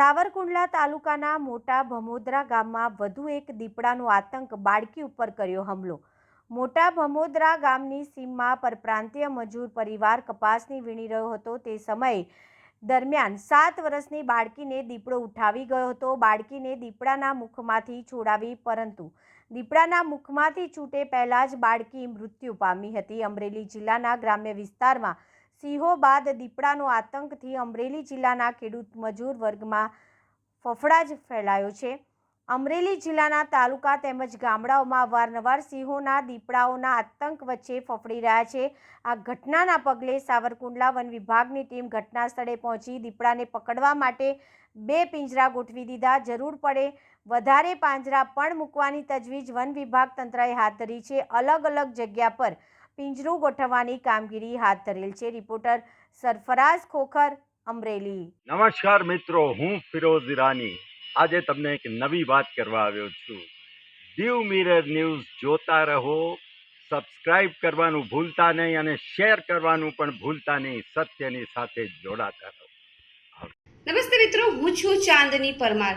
સાવરકુંડલા તાલુકાના મોટા ભમોદરા ગામમાં વધુ એક દીપડાનો આતંક બાળકી ઉપર કર્યો હુમલો. મોટા ભમોદરા ગામની સીમમાં પરપ્રાંતીય મજૂર પરિવાર કપાસની વીણી રહ્યો હતો. તે સમયે દરમિયાન સાત વર્ષની બાળકીને દીપડો ઉઠાવી ગયો હતો. બાળકીને દીપડાના મુખમાંથી છોડાવી, પરંતુ દીપડાના મુખમાંથી છૂટે પહેલાં જ બાળકી મૃત્યુ પામી હતી. અમરેલી જિલ્લાના ગ્રામ્ય વિસ્તારમાં સિંહો બાદ દીપડાનો આતંકથી અમરેલી જિલ્લાના ખેડૂત મજૂર વર્ગમાં ફફડાટ ફેલાયો છે. અમરેલી જિલ્લાના તાલુકા તેમજ ગામડાઓમાં વારંવાર સિંહોના દીપડાઓના આતંક વચ્ચે ફફડી રહ્યા છે. આ ઘટનાના પગલે સાવરકુંડલા વન વિભાગની ટીમ ઘટના સ્થળે પહોંચી દીપડાને પકડવા માટે બે પિંજરા ગોઠવી દીધા. જરૂર પડે વધારે પાંજરા પણ મૂકવાની તજવીજ વન વિભાગ તંત્રએ હાથ ધરી છે. અલગ અલગ જગ્યા પર પિંજરું ગોઠવવાની કામગીરી હાથ ધરેલ છે. રિપોર્ટર સરફરાઝ ખોખર અમરેલી. નમસ્કાર મિત્રો હું ફિરોઝ ઈરાની. આજે તમને એક નવી વાત કરવા આવ્યો છું. દીવ મિરર ન્યૂઝ જોતા રહો સબસ્ક્રાઇબ કરવાનું ભૂલતા નહીં અને શેર કરવાનું પણ ભૂલતા નહીં સત્યની સાથે જોડાતા રહો. નમસ્તે મિત્રો હું છું ચાંદની પરમાર.